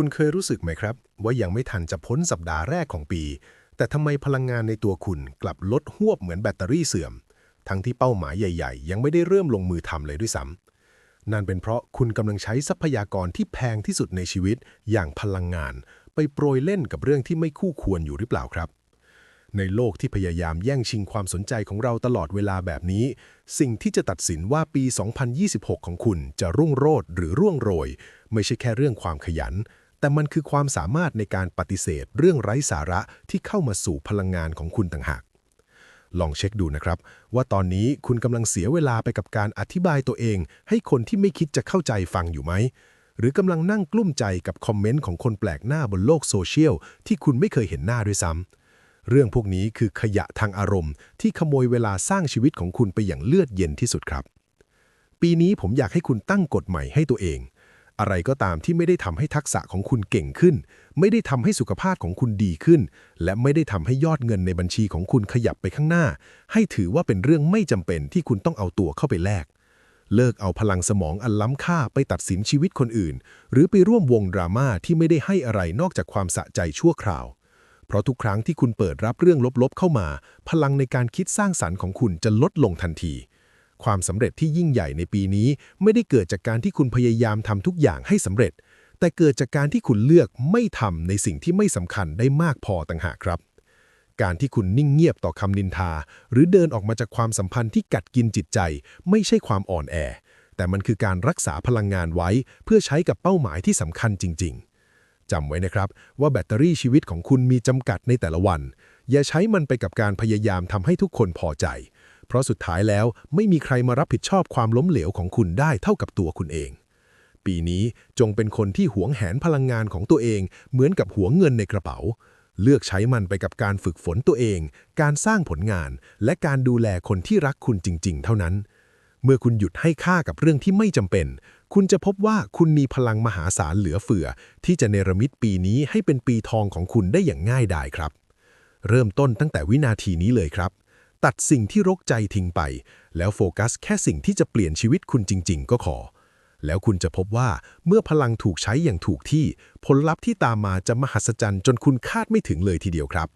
คุณเคยรู้สึกไหมครับ ว่ายังไม่ทันจะพ้นสัปดาห์แรกของปี แต่ทำไมพลังงานในตัวคุณกลับลดหวบเหมือนแบตเตอรี่เสื่อม ทั้งที่เป้าหมายใหญ่ ๆ ยังไม่ได้เริ่มลงมือทำเลยด้วยซ้ำนั่นเป็นเพราะคุณกำลังใช้ทรัพยากรที่แพงที่สุดในชีวิต อย่างพลังงาน ไปโปรยเล่นกับเรื่องที่ไม่คู่ควรอยู่หรือเปล่าครับ ในโลกที่พยายามแย่งชิงความสนใจของเราตลอดเวลาแบบนี้ สิ่งที่จะตัดสินว่าปี 2026 ของคุณจะรุ่งโรจน์หรือร่วงโรย ไม่ใช่แค่เรื่องความขยัน แต่มันคือความสามารถในการปฏิเสธเรื่องไร้สาระที่เข้ามาสู่พลังงานของคุณต่างหาก ลองเช็คดูนะครับ ว่าตอนนี้คุณกำลังเสียเวลาไปกับการอธิบายตัวเอง ให้คนที่ไม่คิดจะเข้าใจฟังอยู่ไหม หรือกำลังนั่งกลุ้มใจกับคอมเมนต์ของคนแปลกหน้าบนโลกโซเชียลที่คุณไม่เคยเห็นหน้าด้วยซ้ำเรื่องพวกนี้คือขยะทางอารมณ์ ที่ขโมยเวลาสร้างชีวิตของคุณไปอย่างเลือดเย็นที่สุดครับ ปีนี้ผมอยากให้คุณตั้งกฎใหม่ให้ตัวเอง อะไรก็ตามที่ไม่ได้ทำให้ทักษะของคุณเก่งขึ้น ไม่ได้ทำให้สุขภาพของคุณดีขึ้น และไม่ได้ทำให้ยอดเงินในบัญชีของคุณขยับไปข้างหน้า ให้ถือว่าเป็นเรื่องไม่จำเป็นที่คุณต้องเอาตัวเข้าไปแลก เลิกเอาพลังสมองอันล้ำค่าไปตัดสินชีวิตคนอื่น หรือไปร่วมวงดราม่าที่ไม่ได้ให้อะไรนอกจากความสะใจชั่วคราว เพราะทุกครั้งที่คุณเปิดรับเรื่องลบๆเข้ามา พลังในการคิดสร้างสรรค์ของคุณจะลดลงทันที ความสำเร็จที่ยิ่งใหญ่ในปีนี้ไม่ได้เกิดจากการที่คุณพยายามทำทุกอย่างให้สำเร็จ แต่เกิดจากการที่คุณเลือกไม่ทำในสิ่งที่ไม่สำคัญได้มากพอต่างหากครับ การที่คุณนิ่งเงียบต่อคำนินทา หรือเดินออกมาจากความสัมพันธ์ที่กัดกินจิตใจ ไม่ใช่ความอ่อนแอ แต่มันคือการรักษาพลังงานไว้ เพื่อใช้กับเป้าหมายที่สำคัญจริง ๆจำไว้นะครับว่าแบตเตอรี่ชีวิตของคุณมีจำกัดในแต่ละวัน อย่าใช้มันไปกับการพยายามทำให้ทุกคนพอใจ เพราะสุดท้ายแล้วไม่มีใครมารับผิดชอบความล้มเหลวของคุณได้เท่ากับตัวคุณเอง ปีนี้จงเป็นคนที่หวงแหนพลังงานของตัวเอง เหมือนกับหวงเงินในกระเป๋า เลือกใช้มันไปกับการฝึกฝนตัวเอง การสร้างผลงาน และการดูแลคนที่รักคุณจริง ๆ เท่านั้น เมื่อคุณหยุดให้ค่ากับเรื่องที่ไม่จำเป็น คุณจะพบว่าคุณมีพลังมหาศาลเหลือเฟือ ที่จะเนรมิตปีนี้ให้เป็นปีทองของคุณได้อย่างง่ายดายครับ เริ่มต้นตั้งแต่วินาทีนี้เลยครับ ตัดสิ่งที่รกใจทิ้งไป แล้วโฟกัสแค่สิ่งที่จะเปลี่ยนชีวิตคุณจริง ๆ ก็ขอ แล้วคุณจะพบว่าเมื่อพลังถูกใช้อย่างถูกที่ ผลลัพธ์ที่ตามมาจะมหัศจรรย์จนคุณคาดไม่ถึงเลยทีเดียวครับ